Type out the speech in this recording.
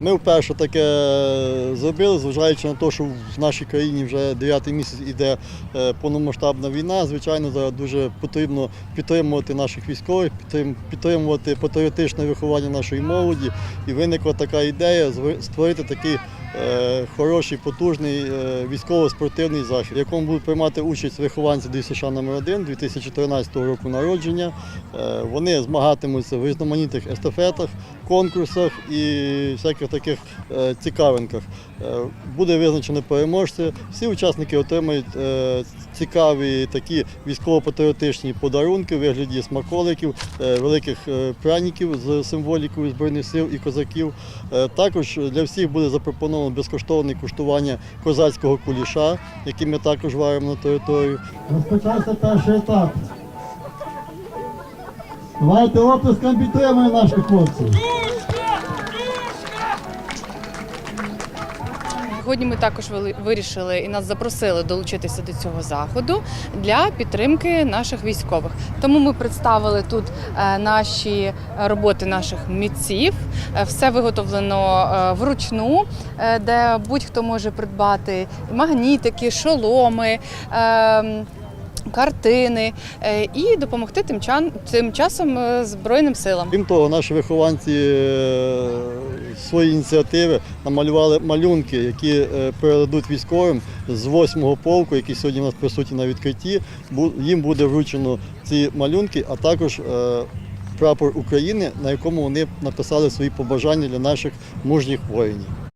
Ми вперше таке зробили, зважаючи на те, що в нашій країні вже 9 місяць іде е, повномасштабна війна. Звичайно, зараз дуже потрібно підтримувати наших військових, підтрим- підтримувати патріотичне виховання нашої молоді. І виникла така ідея створити такий хороший, потужний е, військово-спортивний захід, в якому будуть приймати участь вихованці ДСШ номер 1 2013 року народження. Е, Вони змагатимуться в різноманітних естафетах, конкурсах і всяких таких е, цікавинках. Е, Буде визначено переможці. Всі учасники отримають е, цікаві такі військово-патріотичні подарунки в вигляді смаколиків, е, великих е, пряників з символікою Збройних сил і козаків. Е, Також для всіх буде запропоновано безкоштовне куштування козацького куліша, який ми також варимо на територію. Розпочався перший етап. Давайте оплеском підтримуємо наших хлопців. Сьогодні ми також вирішили і нас запросили долучитися до цього заходу для підтримки наших військових. Тому ми представили тут е, наші роботи наших митців. Е, Все виготовлено е, вручну, де будь-хто може придбати магнітики, шоломи. е, Картини і допомогти тим, часом Збройним силам. Крім того, наші вихованці свої ініціативи намалювали малюнки, які е, передадуть військовим з 8-го полку, який сьогодні у нас присутній на відкритті. Їм буде вручено ці малюнки, а також е, прапор України, на якому вони написали свої побажання для наших мужніх воїнів.